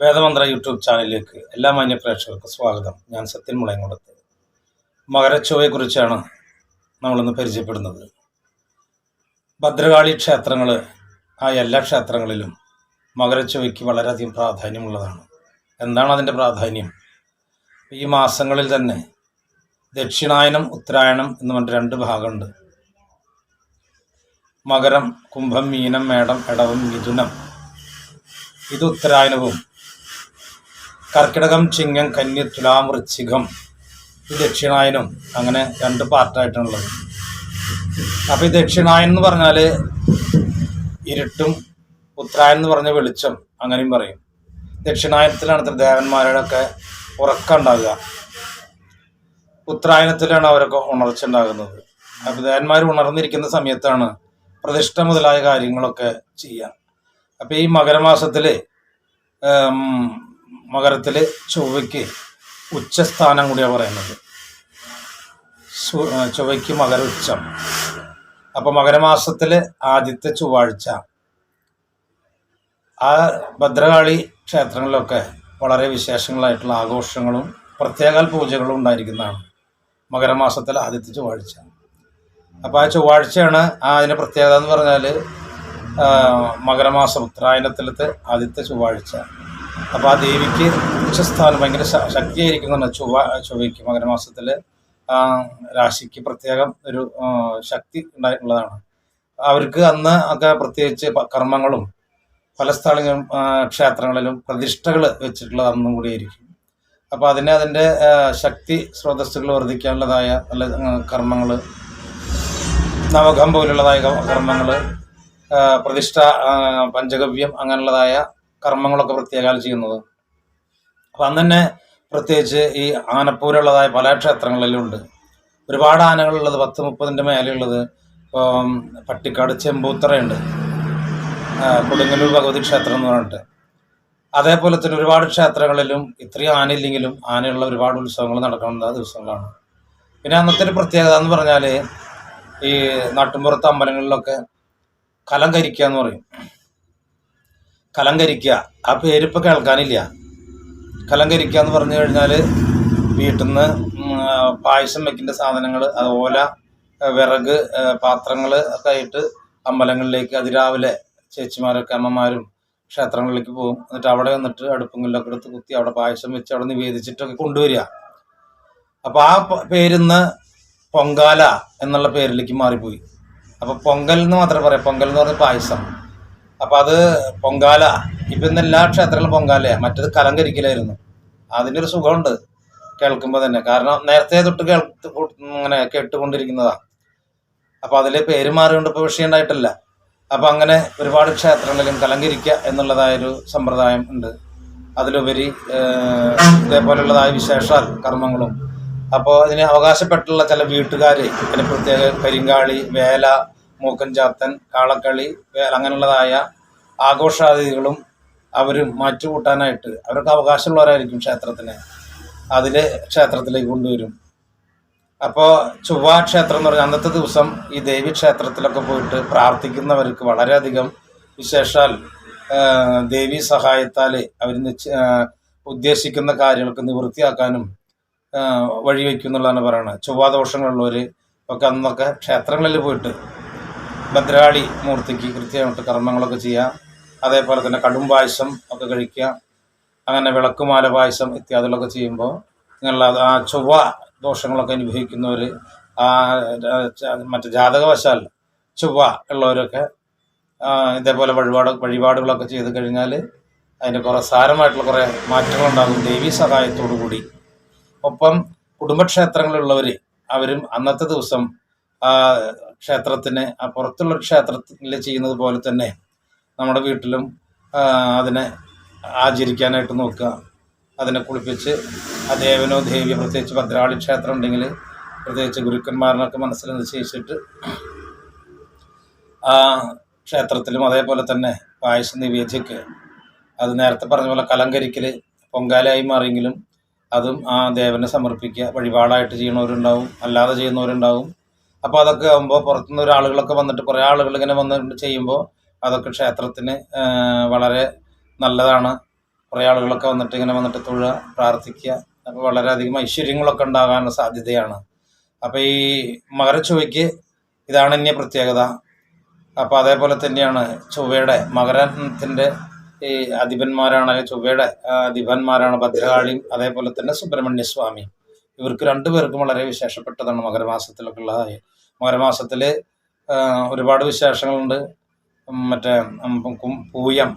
വേദമന്ത്ര YouTube ചാനലിലേക്ക് എല്ലാ മാന്യ പ്രേക്ഷകർക്കും സ്വാഗതം. ഞാൻ സത്യൻ മുളയങ്കുളത്ത് മകരച്ചൊവ്വയെക്കുറിച്ചാണ് നമ്മളിന്ന് പരിചയപ്പെടുന്നത്. ഭദ്രകാളി ക്ഷേത്രങ്ങൾ ആ എല്ലാ ക്ഷേത്രങ്ങളിലും മകരച്ചൊവ്വയ്ക്ക് വളരെയധികം പ്രാധാന്യമുള്ളതാണ്. എന്താണ് അതിന്റെ പ്രാധാന്യം? ഈ മാസങ്ങളിൽ തന്നെ ദക്ഷിണായനം ഉത്തരായണം എന്ന് പറഞ്ഞ രണ്ട് ഭാഗമുണ്ട്. മകരം കുംഭം മീനം മേടം ഇടവം മിഥുനം. ഇത് ഉത്തരായനവും കർക്കിടകം ചിങ്ങം കന്നി തുലാം വൃശ്ചികം ഇത് ദക്ഷിണായനം അങ്ങനെ രണ്ട് പാർട്ടായിട്ടാണുള്ളത് അപ്പോൾ ഈ ദക്ഷിണായനം എന്ന് പറഞ്ഞാൽ ഇരുട്ടും ഉത്തരായനം എന്ന് പറഞ്ഞ വെളിച്ചം അങ്ങനെയും പറയും. ദക്ഷിണായനത്തിലാണ് ഇത്ര ദേവന്മാരുടെ ഒക്കെ ഉറക്കം ഉണ്ടാകുക ഉത്തരായനത്തിലാണ് അവരൊക്കെ ഉണർച്ച ഉണ്ടാകുന്നത്. അപ്പോൾ ദേവന്മാർ ഉണർന്നിരിക്കുന്ന സമയത്താണ് പ്രതിഷ്ഠ മുതലായ കാര്യങ്ങളൊക്കെ ചെയ്യുക അപ്പോൾ ഈ മകരമാസത്തിൽ മകരത്തിൽ ചൊവ്വയ്ക്ക് ഉച്ചസ്ഥാനം കൂടിയാണ് പറയുന്നത്. ചൊവ്വയ്ക്ക് മകര ഉച്ചം അപ്പോൾ മകരമാസത്തിൽ ആദ്യത്തെ ചൊവ്വാഴ്ച. ആ ഭദ്രകാളി ക്ഷേത്രങ്ങളിലൊക്കെ വളരെ വിശേഷങ്ങളായിട്ടുള്ള ആഘോഷങ്ങളും പ്രത്യേക പൂജകളും ഉണ്ടായിരിക്കുന്നതാണ് മകരമാസത്തിൽ ആദ്യത്തെ ചൊവ്വാഴ്ച. അപ്പോൾ ആ ചൊവ്വാഴ്ചയാണ് ആ അതിന്റെ പ്രത്യേകത എന്ന് പറഞ്ഞാൽ മകരമാസം ഉത്തരായണത്തിലത്തെ ആദ്യത്തെ ചൊവ്വാഴ്ച. അപ്പോൾ ആ ദേവിക്ക് ഉച്ചസ്ഥാനം ഭയങ്കര ശക്തിയായിരിക്കും ശക്തിയായിരിക്കുന്നതാണ് ചൊവ്വ ചൊവ്വയ്ക്ക് മകരമാസത്തിൽ രാശിക്ക് പ്രത്യേകം ഒരു ശക്തി ഉണ്ടായിട്ടുള്ളതാണ്. അവർക്ക് അന്ന് ഒക്കെ പ്രത്യേകിച്ച് കർമ്മങ്ങളും പല സ്ഥലങ്ങളിലും ആ, ക്ഷേത്രങ്ങളിലും പ്രതിഷ്ഠകൾ വെച്ചിട്ടുള്ളത് അന്നും കൂടിയായിരിക്കും അപ്പോൾ അതിനെ അതിന്റെ ശക്തി സ്രോതസ്സുകൾ വർദ്ധിക്കാനുള്ളതായ നല്ല കർമ്മങ്ങൾ നവകം പോലുള്ളതായ കർമ്മങ്ങൾ പ്രതിഷ്ഠ പഞ്ചഗവ്യം അങ്ങനെയുള്ളതായ കർമ്മങ്ങളൊക്കെ പ്രത്യേകാൽ ചെയ്യുന്നത്. അപ്പം അന്ന് തന്നെ പ്രത്യേകിച്ച് ഈ ആനപ്പൂരുള്ളതായ പല ക്ഷേത്രങ്ങളിലും ഉണ്ട് ഒരുപാട് ആനകളുള്ളത് പത്ത് മുപ്പതിന്റെ മേലെയുള്ളത് ഇപ്പം പട്ടിക്കാട് ചെമ്പൂത്തറയുണ്ട്. കൊടുങ്ങല്ലൂർ ഭഗവതി ക്ഷേത്രം എന്ന് പറഞ്ഞിട്ട്. അതേപോലെ തന്നെ ഒരുപാട് ക്ഷേത്രങ്ങളിലും ഇത്രയും ആനയില്ലെങ്കിലും ആനയുള്ള ഒരുപാട് ഉത്സവങ്ങൾ നടക്കുന്ന ദിവസങ്ങളാണ്. പിന്നെ അന്നത്തെ ഒരു പ്രത്യേകത എന്ന് പറഞ്ഞാൽ ഈ നാട്ടിൻപുറത്ത് അമ്പലങ്ങളിലൊക്കെ കലം കരിക്കുക എന്ന് പറയും. കലം കരിക്കുക ആ പേരിപ്പോൾ കേൾക്കാനില്ല. കലങ്കരിക്കുക എന്ന് പറഞ്ഞു കഴിഞ്ഞാൽ വീട്ടിൽ നിന്ന് പായസം വെക്കേണ്ട സാധനങ്ങൾ അതുപോലെ വിറക് പാത്രങ്ങൾ ഒക്കെ ആയിട്ട് അമ്പലങ്ങളിലേക്ക് അതിരാവിലെ ചേച്ചിമാരൊക്കെ അമ്മമാരും ക്ഷേത്രങ്ങളിലേക്ക് പോകും. എന്നിട്ട് അവിടെ വന്നിട്ട് അടുപ്പുങ്ങളിലൊക്കെ എടുത്ത് കുത്തി അവിടെ പായസം വെച്ച് അവിടെ നിവേദിച്ചിട്ടൊക്കെ കൊണ്ടുവരിക. അപ്പോൾ ആ പേരിന്ന് പൊങ്കാല എന്നുള്ള പേരിലേക്ക് മാറിപ്പോയി. അപ്പോൾ പൊങ്കൽ എന്ന് മാത്രമേ പറയാം. പൊങ്കൽ എന്ന് പറഞ്ഞ പായസം. അപ്പോൾ അത് പൊങ്കാല. ഇപ്പം ഇന്ന് എല്ലാ ക്ഷേത്രങ്ങളും പൊങ്കാലയാണ് മറ്റത് കലങ്കരിക്കലായിരുന്നു അതിന്റെ ഒരു സുഖമുണ്ട്. കേൾക്കുമ്പോൾ തന്നെ. കാരണം നേരത്തെ തൊട്ട് കേൾത്ത് ഇങ്ങനെ കേട്ടുകൊണ്ടിരിക്കുന്നതാണ് അപ്പോൾ അതിൽ പേര് മാറിയോണ്ട് ഇപ്പോൾ വിഷയം ഉണ്ടായിട്ടില്ല. അപ്പോൾ അങ്ങനെ ഒരുപാട് ക്ഷേത്രങ്ങളിലും കലങ്കരിക്കുക എന്നുള്ളതായൊരു സമ്പ്രദായം ഉണ്ട്. അതിലുപരി ഇതേപോലെയുള്ളതായ വിശേഷാൽ കർമ്മങ്ങളും. അപ്പോൾ ഇതിന് അവകാശപ്പെട്ടുള്ള ചില വീട്ടുകാർ പിന്നെ പ്രത്യേക കരിങ്കാളി വേല മൂക്കൻചാത്തൻ കാളക്കളി അങ്ങനെയുള്ളതായ ആഘോഷാദികളും അവർ മാറ്റുകൂട്ടാനായിട്ട് അവർക്ക് അവകാശമുള്ളവരായിരിക്കും ക്ഷേത്രത്തിന്. അതിൽ ക്ഷേത്രത്തിലേക്ക് കൊണ്ടുവരും. അപ്പോൾ ചൊവ്വ ക്ഷേത്രം എന്ന് പറഞ്ഞാൽ അന്നത്തെ ദിവസം ഈ ദേവി ക്ഷേത്രത്തിലൊക്കെ പോയിട്ട് പ്രാർത്ഥിക്കുന്നവർക്ക് വളരെയധികം വിശേഷാൽ ദേവി സഹായത്താൽ അവർ ഉദ്ദേശിക്കുന്ന കാര്യങ്ങൾക്ക് നിവൃത്തിയാക്കാനും വഴിവെക്കും എന്നുള്ളതാണ് പറയുന്നത് ചൊവ്വാദോഷങ്ങളുള്ളവർ ഒക്കെ അന്നൊക്കെ ക്ഷേത്രങ്ങളിൽ പോയിട്ട് ഭദ്രകാളി മൂർത്തിക്ക് കൃത്യമായിട്ട് കർമ്മങ്ങളൊക്കെ ചെയ്യാം. അതേപോലെ തന്നെ കടും പായസം ഒക്കെ കഴിക്കുക. അങ്ങനെ വിളക്കുമാല പായസം ഇത്യാദികളൊക്കെ ചെയ്യുമ്പോൾ ഇങ്ങനെയുള്ള ആ ചൊവ്വ ദോഷങ്ങളൊക്കെ അനുഭവിക്കുന്നവർ ആ മറ്റേ ജാതകവശാൽ ചൊവ്വ ഉള്ളവരൊക്കെ ഇതേപോലെ വഴിപാട് വഴിപാടുകളൊക്കെ ചെയ്ത് കഴിഞ്ഞാൽ അതിന് കുറേ സാരമായിട്ടുള്ള കുറേ മാറ്റങ്ങളുണ്ടാകും ദേവീ സഹായത്തോടു കൂടി. ഒപ്പം കുടുംബക്ഷേത്രങ്ങളിലുള്ളവർ അവരും അന്നത്തെ ദിവസം ക്ഷേത്രത്തിന് പുറത്തുള്ള ക്ഷേത്രത്തിൽ ചെയ്യുന്നത് പോലെ തന്നെ നമ്മുടെ വീട്ടിലും അതിനെ ആചരിക്കാനായിട്ട് നോക്കുക. അതിനെ കുളിപ്പിച്ച് ആ ദേവനോ ദേവിയോ പ്രത്യേകിച്ച് ഭദ്രാളി ക്ഷേത്രം ഉണ്ടെങ്കിൽ പ്രത്യേകിച്ച് ഗുരുക്കന്മാരിനൊക്കെ മനസ്സിൽ നിശ്ചയിച്ചിട്ട് ആ ക്ഷേത്രത്തിലും അതേപോലെ തന്നെ പായസ നിവേദ്യമൊക്കെ അത് നേരത്തെ പറഞ്ഞ പോലെ കലങ്കരിക്കൽ പൊങ്കാലയായി മാറിയെങ്കിലും അതും ആ ദേവനെ സമർപ്പിക്കുക. വഴിപാടായിട്ട് ചെയ്യുന്നവരുണ്ടാവും അല്ലാതെ ചെയ്യുന്നവരുണ്ടാവും. അപ്പോൾ അതൊക്കെ ആകുമ്പോൾ പുറത്തുനിന്ന് ഒരു ആളുകളൊക്കെ വന്നിട്ട് കുറേ ആളുകൾ ഇങ്ങനെ വന്നിട്ട് ചെയ്യുമ്പോൾ അതൊക്കെ ക്ഷേത്രത്തിന് വളരെ നല്ലതാണ്. കുറേ ആളുകളൊക്കെ വന്നിട്ട് ഇങ്ങനെ വന്നിട്ട് തൊഴുക പ്രാർത്ഥിക്കുക. അപ്പോൾ വളരെയധികം ഐശ്വര്യങ്ങളൊക്കെ ഉണ്ടാകാനുള്ള സാധ്യതയാണ്. അപ്പോൾ ഈ മകരച്ചുവയ്ക്ക് ഇതാണ് ഇനി പ്രത്യേകത. അപ്പോൾ അതേപോലെ തന്നെയാണ് ചൊവ്വയുടെ മകരത്തിന്റെ ഈ അധിപന്മാരാണ് ചൊവ്വയുടെ ആ, അധിപന്മാരാണ് ഭദ്രകാളിയും അതേപോലെ തന്നെ സുബ്രഹ്മണ്യ സ്വാമി ഇവർക്ക് രണ്ടുപേർക്കും വളരെ വിശേഷപ്പെട്ടതാണ് മകരമാസത്തിലൊക്കെ ഉള്ള മകരമാസത്തിൽ ഒരുപാട് വിശേഷങ്ങളുണ്ട്. മറ്റേ പൂയം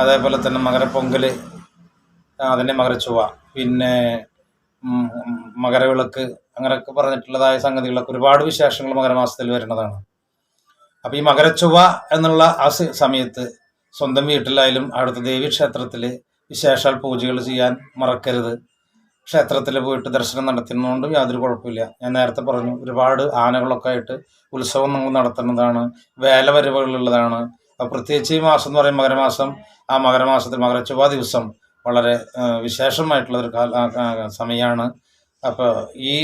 അതേപോലെ തന്നെ മകരപ്പൊങ്കൽ അതിന്റെ മകരച്ചുവ പിന്നെ മകരവിളക്ക് അങ്ങനെയൊക്കെ പറഞ്ഞിട്ടുള്ളതായ സംഗതികളൊക്കെ ഒരുപാട് വിശേഷങ്ങൾ മകരമാസത്തിൽ വരുന്നതാണ്. അപ്പോൾ ഈ മകരച്ചുവ എന്നുള്ള ആ സമയത്ത് സ്വന്തം വീട്ടിലായാലും അവിടുത്തെ ദേവീക്ഷേത്രത്തിൽ വിശേഷാൽ പൂജകൾ ചെയ്യാൻ മറക്കരുത്. ക്ഷേത്രത്തിൽ പോയിട്ട് ദർശനം നടത്തുന്നതുകൊണ്ട് യാതൊരു കുഴപ്പമില്ല. ഞാൻ നേരത്തെ പറഞ്ഞു ഒരുപാട് ആനകളൊക്കെ ആയിട്ട് ഉത്സവം നമ്മൾ നടത്തുന്നതാണ് വേലവരവുകളുള്ളതാണ് അപ്പോൾ പ്രത്യേകിച്ച് ഈ മാസം എന്ന് പറയുമ്പോൾ മകരമാസം ആ മകരമാസത്തിൽ മകരച്ചുവ ദിവസം വളരെ വിശേഷമായിട്ടുള്ള ഒരു കാല സമയമാണ്. അപ്പോൾ ഈ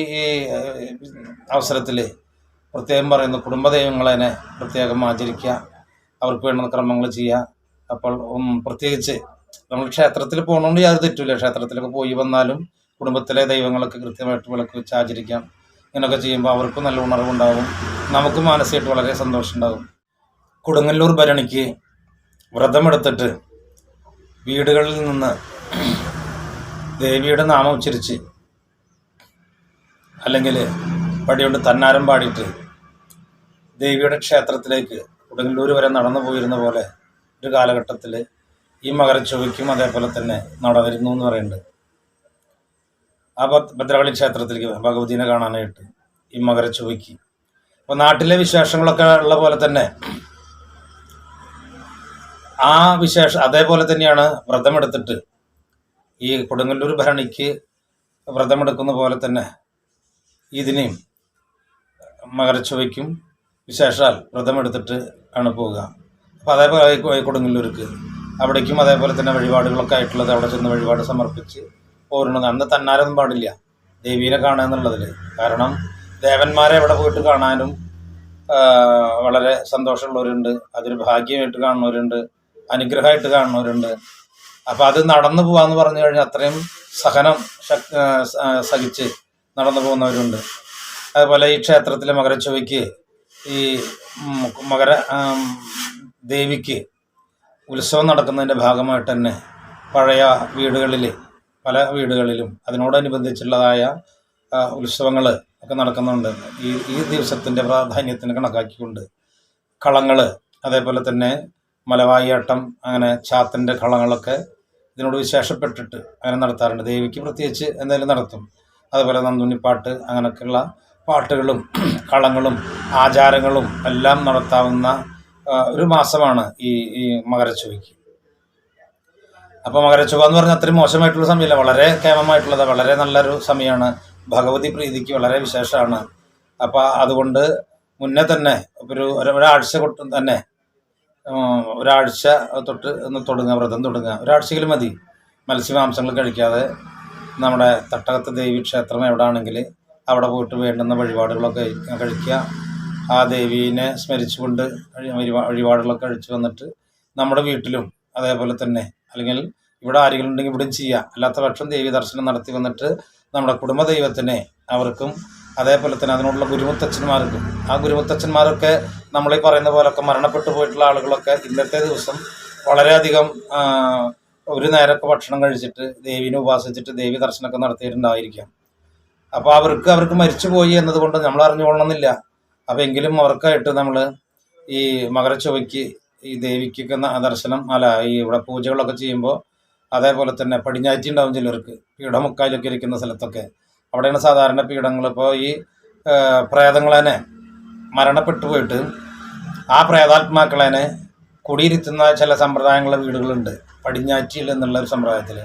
അവസരത്തിൽ പ്രത്യേകം പറയുന്നു കുടുംബദൈവങ്ങളെ പ്രത്യേകം ആചരിക്കുക അവർക്ക് വേണ്ടുന്ന ക്രമങ്ങൾ ചെയ്യുക. അപ്പോൾ പ്രത്യേകിച്ച് നമ്മൾ ക്ഷേത്രത്തിൽ പോകണോണ്ട് യാതൊരു തെറ്റില്ല ക്ഷേത്രത്തിലൊക്കെ പോയി വന്നാലും കുടുംബത്തിലെ ദൈവങ്ങളൊക്കെ കൃത്യമായിട്ട് വിളക്ക് വെച്ച് ആചരിക്കാം. ഇങ്ങനെയൊക്കെ ചെയ്യുമ്പോൾ അവർക്കും നല്ല ഉണർവുണ്ടാകും നമുക്കും മാനസികമായിട്ട് വളരെ സന്തോഷം ഉണ്ടാകും കൊടുങ്ങല്ലൂർ ഭരണിക്ക് വ്രതമെടുത്തിട്ട് വീടുകളിൽ നിന്ന് ദേവിയുടെ നാമം ഉച്ചരിച്ച് അല്ലെങ്കിൽ പടിയുണ്ട് തന്നാരം പാടിയിട്ട് ദേവിയുടെ ക്ഷേത്രത്തിലേക്ക് കൊടുങ്ങല്ലൂർ വരെ നടന്നു പോയിരുന്ന പോലെ ഒരു കാലഘട്ടത്തിൽ ഈ മകരച്ചൊവ്വയ്ക്കും അതേപോലെ തന്നെ നടവരുന്നു എന്ന് പറയുന്നുണ്ട്. ആ ഭദ്ര- ഭദ്രകാളി ക്ഷേത്രത്തിലേക്ക് ഭഗവതിനെ കാണാനായിട്ട് ഈ മകരച്ചുവയ്ക്ക്. അപ്പോൾ നാട്ടിലെ വിശേഷങ്ങളൊക്കെ ഉള്ള പോലെ തന്നെ ആ വിശേഷം അതേപോലെ തന്നെയാണ് വ്രതമെടുത്തിട്ട് ഈ കൊടുങ്ങല്ലൂർ ഭരണിക്ക് വ്രതമെടുക്കുന്ന പോലെ തന്നെ ഇതിനെയും മകരച്ചുവയ്ക്കും വിശേഷാൽ വ്രതമെടുത്തിട്ട് ആണ് പോവുക. അപ്പോൾ അതേപോലെ കൊടുങ്ങല്ലൂർക്ക് അവിടേക്കും അതേപോലെ തന്നെ വഴിപാടുകളൊക്കെ ആയിട്ടുള്ളത് അവിടെ ചെന്ന് വഴിപാട് സമർപ്പിച്ച് പോരുന്നത്. അന്ന് തന്നാലൊന്നും പാടില്ല. ദേവീനെ കാണുക എന്നുള്ളതിൽ. കാരണം ദേവന്മാരെ എവിടെ പോയിട്ട് കാണാനും വളരെ സന്തോഷമുള്ളവരുണ്ട്. അതൊരു ഭാഗ്യമായിട്ട് കാണുന്നവരുണ്ട്. അനുഗ്രഹമായിട്ട് കാണുന്നവരുണ്ട്. അപ്പം അത് നടന്നു പോകാന്ന് പറഞ്ഞു കഴിഞ്ഞാൽ അത്രയും സഹനം സഹിച്ച് നടന്നു പോകുന്നവരുണ്ട്. അതുപോലെ ഈ ക്ഷേത്രത്തിലെ മകരച്ചുവയ്ക്ക് ഈ മകര ദേവിക്ക് ഉത്സവം നടക്കുന്നതിന്റെ ഭാഗമായിട്ട് തന്നെ പഴയ വീടുകളിൽ പല വീടുകളിലും അതിനോടനുബന്ധിച്ചുള്ളതായ ഉത്സവങ്ങൾ ഒക്കെ നടക്കുന്നുണ്ട്. ഈ ഈ ദിവസത്തിന്റെ പ്രാധാന്യത്തിന് കണക്കാക്കിക്കൊണ്ട് കളങ്ങൾ അതേപോലെ തന്നെ മലവായിയാട്ടം അങ്ങനെ ചാത്തന്റെ കളങ്ങളൊക്കെ ഇതിനോട് വിശേഷപ്പെട്ടിട്ട് അങ്ങനെ നടത്താറുണ്ട്. ദേവിക്ക് പ്രത്യേകിച്ച് എന്തായാലും നടത്തും. അതുപോലെ നന്ദുണ്ണിപ്പാട്ട് അങ്ങനെയൊക്കെയുള്ള പാട്ടുകളും കളങ്ങളും ആചാരങ്ങളും എല്ലാം നടത്താവുന്ന ഒരു മാസമാണ് ഈ ഈ മകരച്ചൊവ്വയ്ക്ക്. അപ്പോൾ മകരച്ചുക എന്ന് പറഞ്ഞാൽ അത്രയും മോശമായിട്ടുള്ള സമയമല്ല. വളരെ കേമമായിട്ടുള്ളത്. വളരെ നല്ലൊരു സമയമാണ്. ഭഗവതി പ്രീതിക്ക് വളരെ വിശേഷമാണ്. അപ്പോൾ അതുകൊണ്ട് മുന്നേ തന്നെ ഒരു ഒരു- ഒരാഴ്ച തൊട്ട് തന്നെ ഒരാഴ്ച തൊട്ട് ഒന്ന് തുടങ്ങുക വ്രതം തുടങ്ങുക ഒരാഴ്ചയിലും മതി. മത്സ്യമാംസങ്ങൾ കഴിക്കാതെ നമ്മുടെ തട്ടകത്ത് ദേവി ക്ഷേത്രം എവിടെയാണെങ്കിൽ അവിടെ പോയിട്ട് വേണ്ടുന്ന വഴിപാടുകളൊക്കെ കഴി- കഴിക്കുക. ആ ദേവീനെ സ്മരിച്ചുകൊണ്ട് വഴി- വഴിപാടുകളൊക്കെ കഴിച്ചു വന്നിട്ട് നമ്മുടെ വീട്ടിലും അതേപോലെ തന്നെ അല്ലെങ്കിൽ ഇവിടെ ആരെങ്കിലും ഉണ്ടെങ്കിൽ ഇവിടെയും ചെയ്യുക അല്ലാത്ത പക്ഷം ദേവി ദർശനം നടത്തി വന്നിട്ട് നമ്മുടെ കുടുംബ ദൈവത്തിനെ അവർക്കും അതേപോലെ തന്നെ അതിനോടുള്ള ഗുരുമുത്തച്ഛന്മാർക്കും ആ ഗുരുമുത്തച്ഛന്മാരൊക്കെ നമ്മളീ പറയുന്ന പോലൊക്കെ മരണപ്പെട്ടു പോയിട്ടുള്ള ആളുകളൊക്കെ ഇന്നത്തെ ദിവസം വളരെയധികം ഒരു നേരമൊക്കെ ഭക്ഷണം കഴിച്ചിട്ട് ദേവീനെ ഉപാസിച്ചിട്ട് ദേവി ദർശനമൊക്കെ നടത്തിയിട്ടുണ്ടായിരിക്കാം. അപ്പോൾ അവർക്ക് അവർക്ക് മരിച്ചു പോയി എന്നതുകൊണ്ട് നമ്മൾ അറിഞ്ഞുകൊള്ളണമെന്നില്ല അപ്പോൾ എങ്കിലും അവർക്കായിട്ട് നമ്മൾ ഈ മകരച്ചൊവ്വയ്ക്ക് ഈ ദേവിക്കൊക്കെ ന- ദർശനം അല്ല ഈ ഇവിടെ പൂജകളൊക്കെ ചെയ്യുമ്പോൾ അതേപോലെ തന്നെ പടിഞ്ഞാറ്റി ഉണ്ടാവും ചിലർക്ക് പീഠമുക്കാലൊക്കെ ഇരിക്കുന്ന സ്ഥലത്തൊക്കെ. അവിടെയാണ് സാധാരണ പീഠങ്ങൾ ഇപ്പോൾ ഈ പ്രേതങ്ങളെ മരണപ്പെട്ടു പോയിട്ട് ആ പ്രേതാത്മാക്കളെ കുടിയിരുത്തുന്ന ചില സമ്പ്രദായങ്ങളെ വീടുകളുണ്ട് പടിഞ്ഞാറ്റിയിൽ എന്നുള്ള ഒരു സമ്പ്രദായത്തിൽ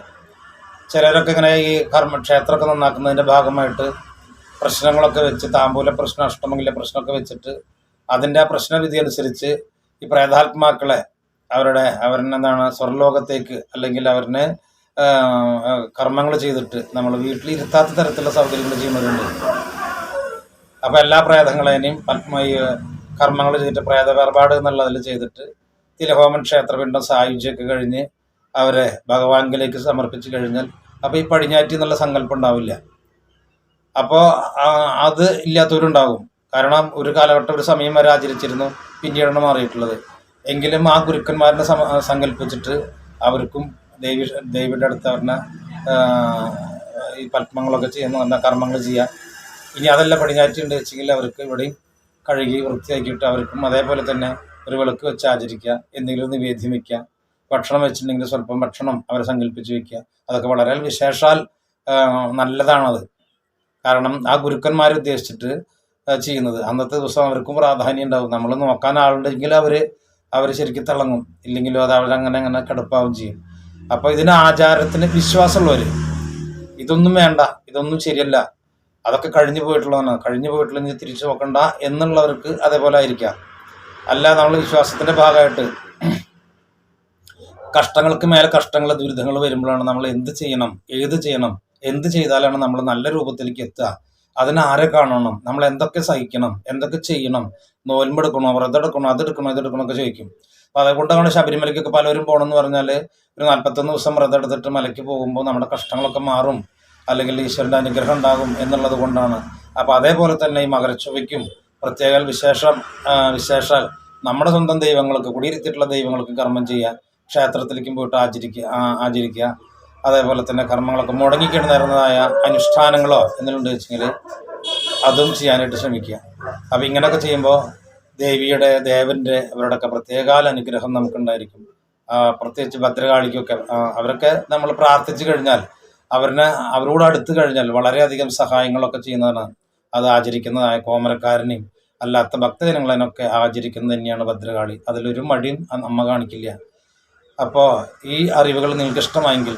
ചിലരൊക്കെ ഇങ്ങനെ ഈ കർമ്മ ക്ഷേത്രമൊക്കെ നന്നാക്കുന്നതിന്റെ ഭാഗമായിട്ട് പ്രശ്നങ്ങളൊക്കെ വെച്ച് താമ്പൂല പ്രശ്നം അഷ്ടമംഗല പ്രശ്നമൊക്കെ വെച്ചിട്ട് അതിന്റെ ആ പ്രശ്നവിധി അനുസരിച്ച് ഈ പ്രേതാത്മാക്കളെ അവരുടെ അവരെന്താണ് സ്വർലോകത്തേക്ക് അല്ലെങ്കിൽ അവരിനെ കർമ്മങ്ങൾ ചെയ്തിട്ട് നമ്മൾ വീട്ടിലിരുത്താത്ത തരത്തിലുള്ള സൗകര്യങ്ങൾ ചെയ്യുന്നവരുണ്ട്. അപ്പോൾ എല്ലാ പ്രേതങ്ങളെയും പത്മ കർമ്മങ്ങൾ ചെയ്തിട്ട് പ്രേത വേർപാട് എന്നുള്ളതിൽ ചെയ്തിട്ട് തിലഹോമൻ ക്ഷേത്രപിണ്ഡം സായുജ്യമൊക്കെ കഴിഞ്ഞ് അവരെ ഭഗവാൻകിലേക്ക് സമർപ്പിച്ചു കഴിഞ്ഞാൽ അപ്പോൾ ഈ പടിഞ്ഞാറ്റി എന്നുള്ള സങ്കല്പം ഉണ്ടാവില്ല. അപ്പോൾ അത് ഇല്ലാത്തവരുണ്ടാകും. കാരണം ഒരു കാലഘട്ടം ഒരു സമയം വരെ ആചരിച്ചിരുന്നു പിന്നീടാണ് മാറിയിട്ടുള്ളത്. എങ്കിലും ആ ഗുരുക്കന്മാരെ സങ്കല്പിച്ചിട്ട് അവർക്കും ദേവി ദേവിയുടെ അടുത്ത് അവരുടെ ഈ പത്മങ്ങളൊക്കെ ചെയ്യുന്ന നല്ല കർമ്മങ്ങൾ ചെയ്യാം ഇനി അതല്ല പടിഞ്ഞാറ്റി ഉണ്ട് വെച്ചെങ്കിൽ അവർക്ക് ഇവിടെയും കഴുകി വൃത്തിയാക്കിയിട്ട് അവർക്കും അതേപോലെ തന്നെ ഒരു വിളക്ക് വെച്ച് ആചരിക്കുക എന്തെങ്കിലും നിവേദ്യം വയ്ക്കുക ഭക്ഷണം വെച്ചിട്ടുണ്ടെങ്കിൽ സ്വല്പം ഭക്ഷണം അവരെ സങ്കല്പിച്ച് വയ്ക്കുക അതൊക്കെ വളരെ വിശേഷാൽ നല്ലതാണത്. കാരണം ആ ഗുരുക്കന്മാരെ ഉദ്ദേശിച്ചിട്ട് ചെയ്യുന്നത്. അന്നത്തെ ദിവസം അവർക്കും പ്രാധാന്യം ഉണ്ടാവും. നമ്മൾ നോക്കാൻ ആളുണ്ടെങ്കിൽ അവർ അവർ ശരിക്കും തിളങ്ങും. ഇല്ലെങ്കിലും അത് അവരങ്ങനെ അങ്ങനെ കിടപ്പാവും ചെയ്യും. അപ്പോൾ ഇതിന് ആചാരത്തിന് വിശ്വാസമുള്ളവർ ഇതൊന്നും വേണ്ട ഇതൊന്നും ശരിയല്ല അതൊക്കെ കഴിഞ്ഞു പോയിട്ടുള്ളതാണ്. കഴിഞ്ഞു പോയിട്ടുള്ള തിരിച്ചു നോക്കണ്ട എന്നുള്ളവർക്ക് അതേപോലെ ആയിരിക്കാം. അല്ല നമ്മൾ വിശ്വാസത്തിന്റെ ഭാഗമായിട്ട് കഷ്ടങ്ങൾക്ക് മേലെ കഷ്ടങ്ങൾ ദുരിതങ്ങൾ വരുമ്പോഴാണ് നമ്മൾ എന്ത് ചെയ്യണം ഏത് ചെയ്യണം എന്ത് ചെയ്താലാണ് നമ്മൾ നല്ല രൂപത്തിലേക്ക് എത്തുക? അതിന് ആരെ കാണണം? നമ്മൾ എന്തൊക്കെ സഹിക്കണം? എന്തൊക്കെ ചെയ്യണം? നോൽമ്പെടുക്കണോ? വ്രതെടുക്കണോ? അതെടുക്കണോ? ഇതെടുക്കണോ ഒക്കെ ചോദിക്കും. അപ്പോൾ അതുകൊണ്ടാണ് ശബരിമലയ്ക്കൊക്കെ പലരും പോകണമെന്ന് പറഞ്ഞാൽ ഒരു നാൽപ്പത്തൊന്ന് ദിവസം വ്രതം എടുത്തിട്ട് മലയ്ക്ക് പോകുമ്പോൾ നമ്മുടെ കഷ്ടങ്ങളൊക്കെ മാറും. അല്ലെങ്കിൽ ഈശ്വരന്റെ അനുഗ്രഹം ഉണ്ടാകും എന്നുള്ളത് കൊണ്ടാണ്. അപ്പോൾ അതേപോലെ തന്നെ ഈ മകരച്ചൊവ്വയ്ക്കും പ്രത്യേക വിശേഷം വിശേഷാൽ നമ്മുടെ സ്വന്തം ദൈവങ്ങൾക്ക് കുടിയിരുത്തിയിട്ടുള്ള ദൈവങ്ങൾക്ക് കർമ്മം ചെയ്യുക ക്ഷേത്രത്തിലേക്കും പോയിട്ട് ആചരിക്കുക ആചരിക്കുക. അതേപോലെ തന്നെ കർമ്മങ്ങളൊക്കെ മുടങ്ങിക്കിടന്നിരുന്നതായ അനുഷ്ഠാനങ്ങളോ എന്തെങ്കിലും വെച്ചെങ്കിൽ അതും ചെയ്യാനായിട്ട് ശ്രമിക്കുക. അപ്പം ഇങ്ങനെയൊക്കെ ചെയ്യുമ്പോൾ ദേവിയുടെ ദേവന്റെ അവരുടെയൊക്കെ പ്രത്യേകാല അനുഗ്രഹം നമുക്കുണ്ടായിരിക്കും. പ്രത്യേകിച്ച് ഭദ്രകാളിക്കൊക്കെ അവരൊക്കെ നമ്മൾ പ്രാർത്ഥിച്ചു കഴിഞ്ഞാൽ അവരിനെ അവരോട് അടുത്ത് കഴിഞ്ഞാൽ വളരെയധികം സഹായങ്ങളൊക്കെ ചെയ്യുന്നതാണ്. അത് ആചരിക്കുന്നതായ കോമരക്കാരനെയും അല്ലാത്ത ഭക്തജനങ്ങളെയൊക്കെ ആചരിക്കുന്നത് തന്നെയാണ് ഭദ്രകാളി. അതിലൊരു മടിയും അമ്മ കാണിക്കില്ല. അപ്പോൾ ഈ അറിവുകൾ നിങ്ങൾക്ക് ഇഷ്ടമായെങ്കിൽ